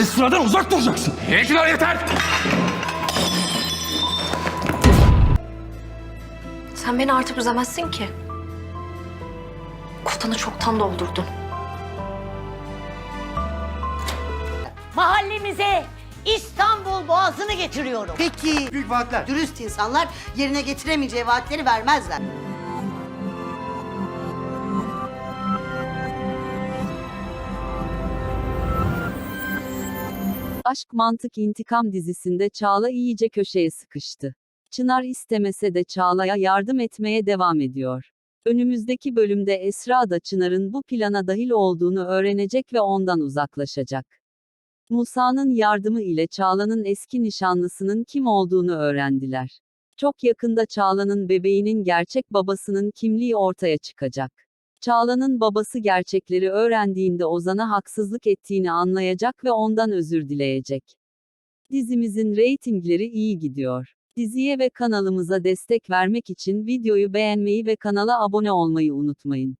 Esra'dan uzak duracaksın. Yeter yeter! Sen beni artık üzemezsin ki. Kotanı çoktan doldurdun. Mahallemize İstanbul Boğazı'nı getiriyorum. Peki Büyük vaatler. dürüst insanlar yerine getiremeyeceği vaatleri vermezler. Aşk Mantık İntikam dizisinde Çağla iyice köşeye sıkıştı. Çınar istemese de Çağla'ya yardım etmeye devam ediyor. Önümüzdeki bölümde Esra da Çınar'ın bu plana dahil olduğunu öğrenecek ve ondan uzaklaşacak. Musa'nın yardımı ile Çağla'nın eski nişanlısının kim olduğunu öğrendiler. Çok yakında Çağla'nın bebeğinin gerçek babasının kimliği ortaya çıkacak. Çağla'nın babası gerçekleri öğrendiğinde Ozan'a haksızlık ettiğini anlayacak ve ondan özür dileyecek. Dizimizin reytingleri iyi gidiyor. Diziye ve kanalımıza destek vermek için videoyu beğenmeyi ve kanala abone olmayı unutmayın.